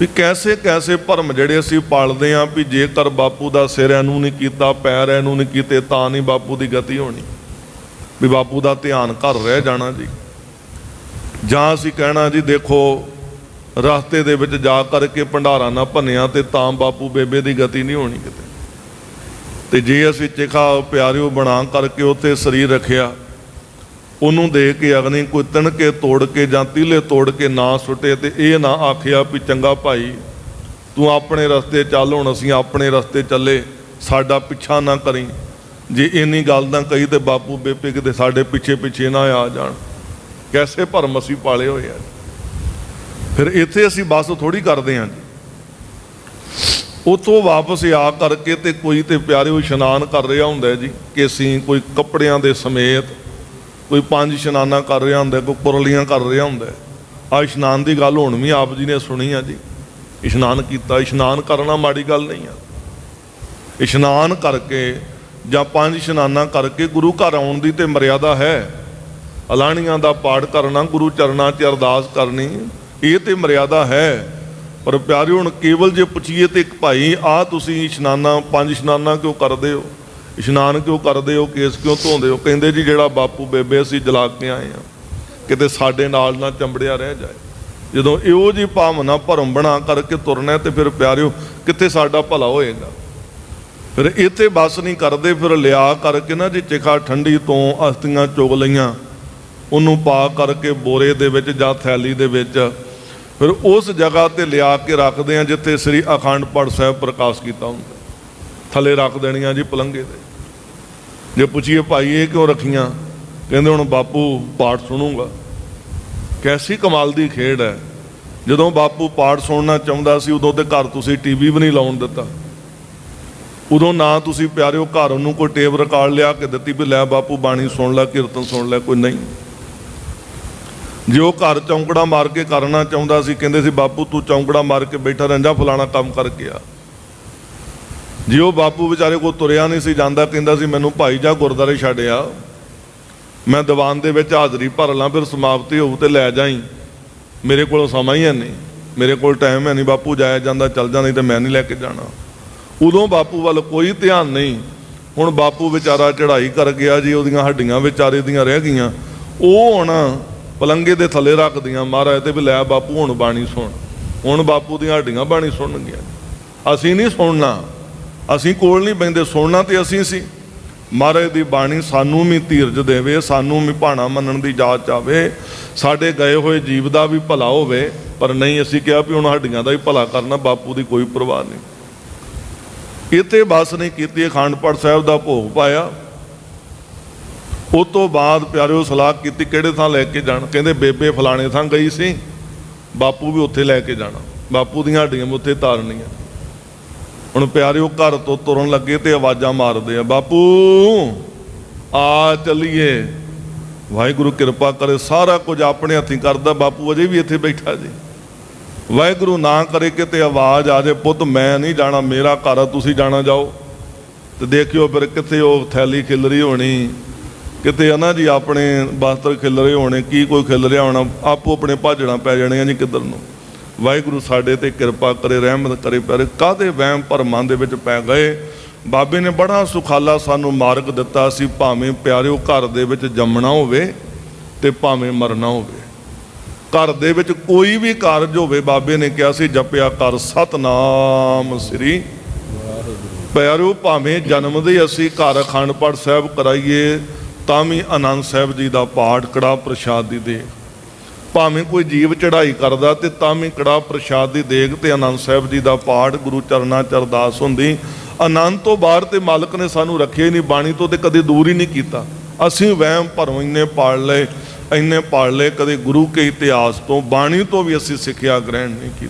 ਵੀ ਕੈਸੇ ਕੈਸੇ ਭਰਮ ਜਿਹੜੇ ਅਸੀਂ ਪਾਲਦੇ ਆਂ ਵੀ ਜੇਕਰ ਬਾਪੂ ਦਾ ਸਿਰ ਇਹਨੂੰ ਨਹੀਂ ਕੀਤਾ, ਪੈਰ ਇਹਨੂੰ ਨਹੀਂ ਕੀਤੇ, ਤਾਂ ਨਹੀਂ ਬਾਪੂ ਦੀ ਗਤੀ ਹੋਣੀ। ਵੀ ਬਾਪੂ ਦਾ ਧਿਆਨ ਘਰ ਰਹਿ ਜਾਣਾ ਜੀ। ਜਾਂ ਅਸੀਂ ਕਹਿਣਾ ਜੀ, ਦੇਖੋ, ਰਸਤੇ ਦੇ ਵਿੱਚ ਜਾ ਕਰਕੇ ਭੰਡਾਰਾ ਨਾ ਭੰਨਿਆ ਤੇ ਤਾਂ ਬਾਪੂ ਬੇਬੇ ਦੀ ਗਤੀ ਨਹੀਂ ਹੋਣੀ ਕਿਤੇ। ਤੇ ਜੇ ਅਸੀਂ ਚਿਖਾ ਪਿਆਰਿਓ ਬਣਾ ਕਰਕੇ ਉੱਤੇ ਸਰੀਰ ਰੱਖਿਆ ਉਹਨੂੰ ਦੇ ਕੇ ਅਗਨੀ ਕੋਈ ਤਿਣਕੇ ਤੋੜ ਕੇ ਜਾਂ ਤੀਲੇ ਤੋੜ ਕੇ ਨਾ ਸੁੱਟੇ ਤੇ ਇਹ ਨਾ ਆਖਿਆ ਵੀ ਚੰਗਾ ਭਾਈ, ਤੂੰ ਆਪਣੇ ਰਸਤੇ ਚੱਲ, ਹੁਣ ਅਸੀਂ ਆਪਣੇ ਰਸਤੇ ਚੱਲੇ, ਸਾਡਾ ਪਿੱਛਾ ਨਾ ਕਰੀ। ਜੇ ਇੰਨੀ ਗੱਲ ਨਾ ਕਹੀ ਤੇ ਬਾਪੂ ਬੇਪੇ ਕਿਤੇ ਸਾਡੇ ਪਿੱਛੇ ਪਿੱਛੇ ਨਾ ਆ ਜਾਣ। ਕੈਸੇ ਭਰਮ ਅਸੀਂ ਪਾਲੇ ਹੋਏ ਆ ਫਿਰ ਇੱਥੇ ਅਸੀਂ ਬਸ ਥੋੜੀ ਕਰਦੇ ਹਾਂ ਜੀ। ਉਤੋਂ ਵਾਪਸ ਆ ਕਰਕੇ ਤੇ ਕੋਈ ਤੇ ਪਿਆਰਿਓ ਇਸ਼ਨਾਨ ਕਰ ਰਿਹਾ ਹੁੰਦਾ ਜੀ, ਕਿ ਅਸੀਂ ਕੋਈ ਕੱਪੜਿਆਂ ਦੇ ਸਮੇਤ ਕੋਈ ਪੰਜ ਇਸ਼ਨਾਨਾ ਕਰ ਰਿਹਾ ਹੁੰਦਾ, ਕੋਈ ਪੁਰਲੀਆਂ ਕਰ ਰਿਹਾ ਹੁੰਦਾ। ਆ ਇਸ਼ਨਾਨ ਦੀ ਗੱਲ ਹੁਣ ਵੀ ਆਪ ਜੀ ਨੇ ਸੁਣੀ ਆ ਜੀ। ਇਸ਼ਨਾਨ ਕੀਤਾ, ਇਸ਼ਨਾਨ ਕਰਨਾ ਮਾੜੀ ਗੱਲ ਨਹੀਂ ਆ। ਇਸ਼ਨਾਨ ਕਰਕੇ ਜਾਂ ਪੰਜ ਇਸ਼ਨਾਨਾਂ ਕਰਕੇ ਗੁਰੂ ਘਰ ਆਉਣ ਦੀ ਤੇ ਮਰਿਆਦਾ ਹੈ। ਅਲਾਣੀਆਂ ਦਾ ਪਾਠ ਕਰਨਾ, ਗੁਰੂ ਚਰਨਾਂ 'ਚ ਅਰਦਾਸ ਕਰਨੀ, ਇਹ ਤੇ ਮਰਿਆਦਾ ਹੈ। ਪਰ ਪਿਆਰਿਓ, ਹੁਣ ਕੇਵਲ ਜੇ ਪੁੱਛੀਏ ਤੇ ਇੱਕ ਭਾਈ ਆ ਤੁਸੀਂ ਇਸ਼ਨਾਨਾ, ਪੰਜ ਇਸ਼ਨਾਨਾ ਕਿਉਂ ਕਰਦੇ ਹੋ? ਇਸ਼ਨਾਨ ਕਿਉਂ ਕਰਦੇ ਹੋ? ਕੇਸ ਕਿਉਂ ਧੋਂਦੇ ਹੋ? ਕਹਿੰਦੇ ਜੀ ਜਿਹੜਾ ਬਾਪੂ ਬੇਬੇ ਅਸੀਂ ਜਲਾ ਕੇ ਆਏ ਆ ਕਿਤੇ ਸਾਡੇ ਨਾਲ ਨਾ ਚੰਬੜਿਆ ਰਹਿ ਜਾਏ। ਜਦੋਂ ਇਹੋ ਜੀ ਭਾਵਨਾ ਭਰਮ ਬਣਾ ਕਰਕੇ ਤੁਰਨਾ ਤੇ ਫਿਰ ਪਿਆਰਿਓ, ਕਿੱਥੇ ਸਾਡਾ ਭਲਾ ਹੋਏਗਾ? ਫਿਰ ਇੱਥੇ ਬਸ ਨਹੀਂ ਕਰਦੇ, ਫਿਰ ਲਿਆ ਕਰਕੇ ਨਾ ਜੀ ਚਿਖਾ ਠੰਡੀ ਤੋਂ ਅਸਤੀਆਂ ਚੁਗ ਲਈਆਂ। ਉਹਨੂੰ ਪਾ ਕਰਕੇ ਬੋਰੇ ਦੇ ਵਿੱਚ ਜਾਂ ਥੈਲੀ ਦੇ ਵਿੱਚ। ਫਿਰ ਉਸ ਜਗ੍ਹਾ ਤੇ ਲਿਆ ਕੇ ਰੱਖਦੇ ਆ ਜਿੱਥੇ ਸ੍ਰੀ ਅਖੰਡ ਪਾਠ ਸਾਹਿਬ ਪ੍ਰਕਾਸ਼ ਕੀਤਾ ਹੁੰਦਾ। ਥੱਲੇ ਰੱਖ ਦੇਣੀਆਂ ਜੀ ਪਲੰਗੇ ਤੇ। ਜੇ ਪੁੱਛੀਏ ਭਾਈ ਇਹ ਕਿਉਂ ਰੱਖੀਆਂ? ਕਹਿੰਦੇ ਹੁਣ ਬਾਪੂ ਪਾਠ ਸੁਣੂਗਾ। ਕੈਸੀ ਕਮਾਲ ਦੀ ਖੇਡ ਹੈ। ਜਦੋਂ ਬਾਪੂ ਪਾਠ ਸੁਣਨਾ ਚਾਹੁੰਦਾ ਸੀ, ਉਦੋਂ ਤੇ ਘਰ ਤੁਸੀਂ ਟੀਵੀ ਵੀ ਨਹੀਂ ਲਾਉਣ ਦਿੱਤਾ। ਉਦੋਂ ਨਾ ਤੁਸੀਂ ਪਿਆਰਿਓ ਘਰ ਉਹਨੂੰ ਕੋਈ ਟੇਪ ਰਿਕਾਰਡ ਲਿਆ ਕੇ ਦਿੱਤੀ ਵੀ ਲੈ ਬਾਪੂ ਬਾਣੀ ਸੁਣ ਲੈ, ਕੀਰਤਨ ਸੁਣ ਲੈ, ਕੋਈ ਨਹੀਂ। ਜੇ ਉਹ ਘਰ ਚੌਂਕੜਾ ਮਾਰ ਕੇ ਕਰਨਾ ਚਾਹੁੰਦਾ ਸੀ, ਕਹਿੰਦੇ ਸੀ, ਬਾਪੂ ਤੂੰ ਚੌਂਕੜਾ ਮਾਰ ਕੇ ਬੈਠਾ ਰਹਿੰਦਾ, ਫਲਾਣਾ ਕੰਮ ਕਰਕੇ ਆ। ਜੇ ਉਹ ਬਾਪੂ ਵਿਚਾਰੇ ਕੋ ਤੁਰਿਆ ਨਹੀਂ ਸੀ, ਜਾਂਦਾ ਕਹਿੰਦਾ ਸੀ, ਮੈਨੂੰ ਭਾਈ ਜਾ ਗੁਰਦਾਰੇ ਛੱਡਿਆ ਮੈਂ ਦੀਵਾਨ ਦੇ ਵਿੱਚ ਹਾਜ਼ਰੀ ਭਰ ਲਾਂ, ਫਿਰ ਸਮਾਪਤੀ ਹੋਊ ਤੇ ਲੈ ਜਾਈ। ਮੇਰੇ ਕੋਲ ਸਮਾਂ ਹੀ ਹੈ ਨਹੀਂ। ਮੇਰੇ ਕੋਲ ਟਾਈਮ ਹੈ ਨਹੀਂ, ਬਾਪੂ ਜਾਇਆ ਜਾਂਦਾ, ਚੱਲ ਜਾ, ਨਹੀਂ ਤੇ ਮੈਂ ਨਹੀਂ ਲੈ ਕੇ ਜਾਣਾ। ਉਦੋਂ ਬਾਪੂ ਵੱਲ ਕੋਈ ਧਿਆਨ ਨਹੀਂ। ਹੁਣ ਬਾਪੂ ਵਿਚਾਰਾ ਚੜ੍ਹਾਈ ਕਰ ਗਿਆ ਜੀ, ਉਹਦੀਆਂ ਹੱਡੀਆਂ ਵਿਚਾਰੇ ਦੀਆਂ ਰਹਿ ਗਈਆਂ। ਉਹ ਹੁਣ ਪਲੰਗੇ ਦੇ ਥੱਲੇ ਰੱਖਦੀਆਂ, ਮਹਾਰਾਜ ਤੇ ਵੀ ਲੈ ਬਾਪੂ, ਹੁਣ ਬਾਣੀ ਸੁਣ। ਹੁਣ ਬਾਪੂ ਦੀਆਂ ਹੱਡੀਆਂ ਬਾਣੀ ਸੁਣਨਗੀਆਂ। ਅਸੀਂ ਨਹੀਂ ਸੁਣਨਾ। ਅਸੀਂ ਕੋਲ ਨਹੀਂ ਬੈਂਦੇ ਸੁਣਨਾ ਤੇ ਅਸੀਂ ਸੀ। ਮਹਾਰਾਜ ਦੀ ਬਾਣੀ ਸਾਨੂੰ ਵੀ ਧੀਰਜ ਦੇਵੇ, ਸਾਨੂੰ ਵੀ ਭਾਣਾ ਮੰਨਣ ਦੀ ਜਾਚ ਆਵੇ। ਸਾਡੇ ਗਏ ਹੋਏ ਜੀਵ ਦਾ ਵੀ ਭਲਾ ਹੋਵੇ, ਪਰ ਨਹੀਂ ਅਸੀਂ ਕਿਹਾ ਵੀ ਹੁਣ ਹੱਡੀਆਂ ਦਾ ਹੀ ਭਲਾ ਕਰਨਾ, ਬਾਪੂ ਦੀ ਕੋਈ ਪਰਵਾਹ ਨਹੀਂ। ਇੱਥੇ ਬਸ ਨਹੀਂ ਕੀਤੀ, ਅਖੰਡ ਪਾਠ ਸਾਹਿਬ ਦਾ ਭੋਗ ਪਾਇਆ। ਉਸ ਤੋਂ ਬਾਅਦ ਪਿਆਰਿਓ ਸਲਾਹ ਕੀਤੀ, ਕਿਹੜੇ ਥਾਂ ਲੈ ਕੇ ਜਾਣ? ਕਹਿੰਦੇ ਬੇਬੇ ਫਲਾਣੇ ਥਾਂ ਗਈ ਸੀ, ਬਾਪੂ ਵੀ ਉੱਥੇ ਲੈ ਕੇ ਜਾਣਾ। ਬਾਪੂ ਦੀਆਂ ਹੱਡੀਆਂ ਵੀ ਉੱਥੇ ਤਾਰਨੀਆਂ। ਹੁਣ ਪਿਆਰਿਓ ਘਰ ਤੋਂ ਤੁਰਨ ਲੱਗੇ ਤੇ ਆਵਾਜ਼ਾਂ ਮਾਰਦੇ ਆ, ਬਾਪੂ, ਆ ਚੱਲੀਏ। ਵਾਹਿਗੁਰੂ ਕਿਰਪਾ ਕਰੇ, ਸਾਰਾ ਕੁਝ ਆਪਣੇ ਹੱਥੀਂ ਕਰਦਾ, ਬਾਪੂ ਅਜੇ ਵੀ ਇੱਥੇ ਬੈਠਾ ਜੀ। ਵਾਹਿਗੁਰੂ ਨਾ ਕਰੇ ਕਿਤੇ ਆਵਾਜ਼ ਆ ਜੇ, ਪੁੱਤ ਮੈਂ ਨਹੀਂ ਜਾਣਾ, ਮੇਰਾ ਘਰ ਆ, ਤੁਸੀਂ ਜਾਣਾ ਜਾਓ। ਤੇ ਦੇਖਿਓ ਫਿਰ ਕਿਤੇ ਉਹ ਥੈਲੀ ਖਿਲਰੀ ਹੋਣੀ, ਕਿਤੇ ਆ ਨਾ ਜੀ ਆਪਣੇ ਬਸਤਰ ਖਿਲਰੇ ਹੋਣੇ, ਕੀ ਕੋਈ ਖਿਲ ਰਿਹਾ ਹੋਣਾ, ਆਪੋ ਆਪਣੇ ਭਾਜਣਾ ਪੈ ਜਾਣੀਆਂ ਜੀ ਕਿੱਧਰ ਨੂੰ। ਵਾਹਿਗੁਰੂ ਸਾਡੇ ਤੇ ਕਿਰਪਾ ਕਰੇ, ਰਹਿਮਤ ਕਰੇ ਪਿਆਰੇ। ਕਾਦੇ ਵਹਿਮ ਭਰਮਾਂ ਦੇ ਵਿੱਚ ਪੈ ਗਏ? ਬਾਬੇ ਨੇ ਬੜਾ ਸੁਖਾਲਾ ਸਾਨੂੰ ਮਾਰਗ ਦਿੱਤਾ ਸੀ, ਭਾਵੇਂ ਪਿਆਰਿਓ ਘਰ ਦੇ ਵਿੱਚ ਜੰਮਣਾ ਹੋਵੇ ਤੇ ਭਾਵੇਂ ਮਰਨਾ ਹੋਵੇ। ਘਰ ਦੇ ਵਿੱਚ ਕੋਈ ਵੀ ਕਾਰਜ ਹੋਵੇ, ਬਾਬੇ ਨੇ ਕਿਹਾ ਸੀ, ਜਪਿਆ ਕਰ ਸਤਨਾਮ ਸ੍ਰੀ। ਪਿਆਰਿਓ, ਭਾਵੇਂ ਜਨਮ ਦੇ ਅਸੀਂ ਘਰ ਅਖੰਡ ਪਾਠ ਸਾਹਿਬ ਕਰਾਈਏ, ਤਾਂ ਵੀ ਆਨੰਦ ਸਾਹਿਬ ਜੀ ਦਾ ਪਾਠ ਕੜਾ ਪ੍ਰਸ਼ਾਦ ਦੀ ਦੇ ਭਾਵੇਂ ਕੋਈ ਜੀਵ ਚੜਾਈ ਕਰਦਾ ਤੇ ਤਾਂ ਵੀ ਕੜਾ ਪ੍ਰਸ਼ਾਦ ਦੀ ਦੇਗ ਤੇ ਆਨੰਦ ਸਾਹਿਬ ਜੀ ਦਾ ਪਾਠ ਗੁਰੂ ਚਰਨਾਂ ਚ ਅਰਦਾਸ ਹੁੰਦੀ। ਆਨੰਦ ਤੋਂ ਬਾਹਰ ਤੇ ਮਾਲਕ ਨੇ ਸਾਨੂੰ ਰੱਖਿਆ ਹੀ ਨਹੀਂ, ਬਾਣੀ ਤੋਂ ਤੇ ਕਦੇ ਦੂਰ ਹੀ ਨਹੀਂ ਕੀਤਾ। ਅਸੀਂ ਵਹਿਮ ਭਰਮ ਇੰਨੇ ਪਾਲ ਲਏ, ਇੰਨੇ ਪਾਲ ਲਏ, ਕਦੇ ਗੁਰੂ ਕੇ ਇਤਿਹਾਸ ਤੋਂ, ਬਾਣੀ ਤੋਂ ਵੀ ਅਸੀਂ ਸਿੱਖਿਆ ਗ੍ਰਹਿਣ ਨਹੀਂ ਕੀਤੀ।